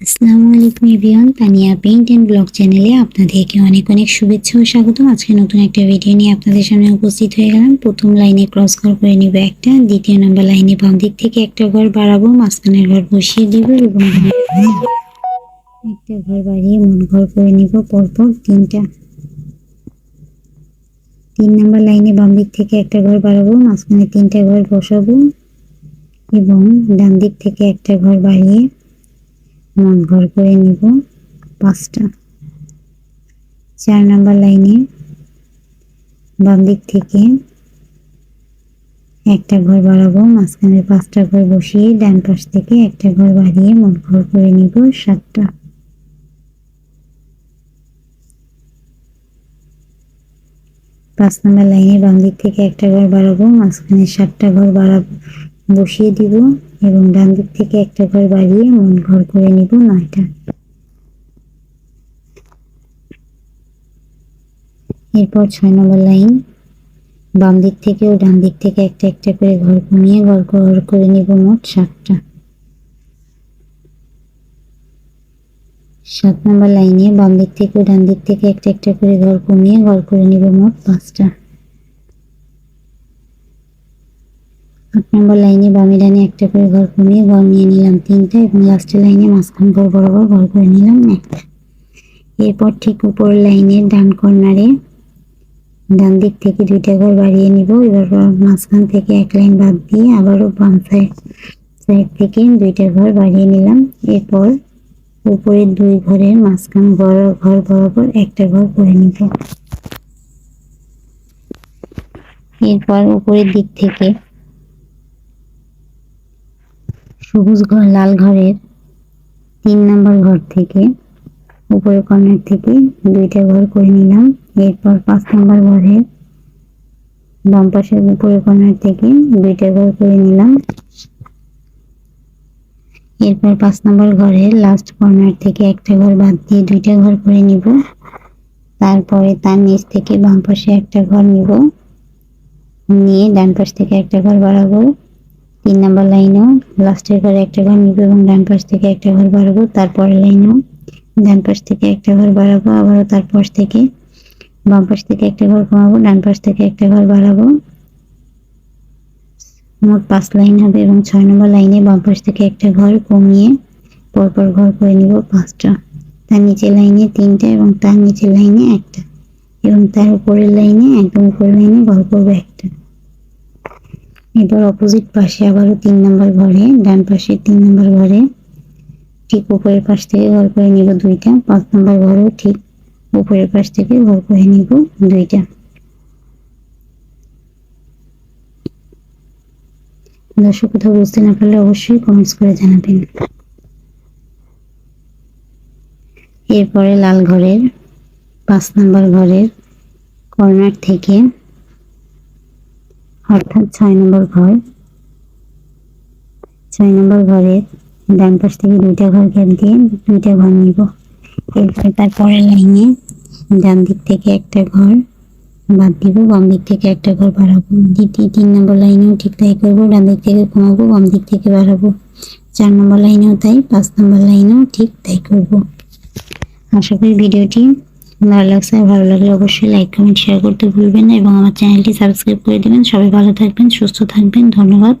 আসসালামু আলাইকুম everyone Tania paint and blog চ্যানেলে আপনাদেরকে অনেক অনেক শুভেচ্ছা ও স্বাগতম আজকে নতুন একটা ভিডিও নিয়ে আপনাদের সামনে উপস্থিত হয়ে গেলাম। প্রথম লাইনে ক্রস ঘর করে নিব একটা, দ্বিতীয় নম্বর লাইনে বাম দিক থেকে একটা ঘর বাড়াবো, মাঝখানের ঘর বসিয়ে দিব এবং একটা ঘর বাড়িয়ে মন ঘর করে নিব পরপর তিনটা। তিন নম্বর লাইনে বাম দিক থেকে একটা ঘর বাড়াবো, মাঝখানে তিনটা ঘর বসাবো এবং ডান দিক থেকে একটা ঘর বাড়িয়ে মন ঘর করে নিব পাঁচটা। চার নাম্বার লাইনে বাম দিক থেকে একটা ঘর বাড়াবো, মাঝখানে পাঁচটা ঘর বসিয়ে ডান পাশ থেকে একটা ঘর বাড়িয়ে মন ঘর করে নিব সাতটা। পাঁচ নাম্বার লাইনে বাম দিক থেকে একটা ঘর বাড়াবো, মাঝখানে সাতটা ঘর বাড়াবো। বসিয়ে দিব এবং ডান দিক থেকে একটা ঘর বাড়িয়ে মন ঘর করে নিব নয়টা। এরপর ছয় নম্বর লাইন। বাম দিক থেকে ও ডান দিক থেকে একটা একটা করে ঘর কমিয়ে ঘর ঘর করে নিব মোট সাতটা। সাত নম্বর লাইনে বাম দিক থেকে ডান দিক থেকে একটা একটা করে ঘর কমিয়ে ঘর করে নিব মোট পাঁচটা। আট নম্বর লাইনে বামে ডানে একটা করে ঘর কমিয়ে ঘর নিয়ে নিলাম তিনটা এবং লাস্টের লাইনে মাঝখান ঘর বরাবর ঘর করে নিলাম একটা। এরপর ঠিক উপর লাইনের ডান কর্নারে ডান দিক থেকে দুইটা ঘর বাড়িয়ে নিব। এবার মাঝখান থেকে এক লাইন বাদ দিয়ে আবারও বাম সাইড সাইড থেকে দুইটা ঘর বাড়িয়ে নিলাম। এরপর উপরের দুই ঘরের মাঝখান ঘর ঘর বরাবর একটা ঘর করে নিব। এরপর উপরের দিক থেকে সবুজ ঘর লাল ঘরের তিন নম্বর ঘর থেকে, উপরের কর্নার থেকে দুইটা ঘর করে নিলাম। এরপর পাঁচ নম্বর ঘরের বাম পাশের উপরের কর্নার থেকে দুইটা ঘর করে নিলাম। এরপর পাঁচ নম্বর ঘরের লাস্ট কর্নার থেকে একটা ঘর বাদ দিয়ে দুইটা ঘর করে নিব। তারপরে তার নিচ থেকে বাম পাশে একটা ঘর নিব। নিয়ে ডান পাশ থেকে একটা ঘর বাড়াবো তিন নাম্বার লাইনেও। লাস্টের ঘরে একটা ঘর নিব এবং ডান পাশ থেকে একটা ঘর বাড়াবো, তারপরের লাইনেও। ডান পাশ থেকে একটা ঘর বাড়াবো, আবারও তার পাশ থেকে। বাম পাশ থেকে একটা ঘর কমাবো, ডান পাশ থেকে একটা ঘর বাড়াবো। মোট পাঁচ লাইন হবে এবং ছয় নম্বর লাইনে বাম পাশ থেকে একটা ঘর কমিয়ে পরপর ঘর করে নিব পাঁচটা। তার নিচের লাইনে তিনটা এবং তার নিচের লাইনে একটা এবং তার উপরের লাইনে একদম উপরের লাইনে ঘর করব একটা। এবার অপোজিট পাশে আবারও তিন নম্বর ঘরে, ডান পাশে তিন নম্বর ঘরে। ঠিক উপরের পাশ থেকে ঘর করে নিব দুইটা। পাঁচ নম্বর ঘরেও ঠিক উপরের পাশ থেকে ঘর করে নিব দুইটা। দর্শক, কোথাও বুঝতে না পারলে অবশ্যই কমেন্টস করে জানাবেন। এরপরে লাল ঘরের, পাঁচ নম্বর ঘরের কর্নার থেকে অর্থাৎ ছয় নম্বর ঘর। ছয় নম্বর ঘরের ডান পাশ থেকে দুইটা ঘর গ্যাপ দিয়ে দুইটা ঘর নিব। এরপরে তারপরের লাইনে ডান দিক থেকে একটা ঘর বাদ দিব, বাম দিক থেকে একটা ঘর বাড়াবো দ্বিতীয় তিন নম্বর লাইনেও ঠিক তাই করব, ডান দিক থেকে কমাবো, বাম দিক থেকে বাড়াবো চার নম্বর লাইনেও তাই, পাঁচ নম্বর লাইনেও ঠিক তাই করব। আশা করি ভিডিওটি ভালো লাগছে, ভালো লাগলে অবশ্যই লাইক কমেন্ট শেয়ার করতে ভুলবেন না এবং আমার চ্যানেলটি সাবস্ক্রাইব করে দেবেন। সবাই ভালো থাকবেন, সুস্থ থাকবেন, ধন্যবাদ।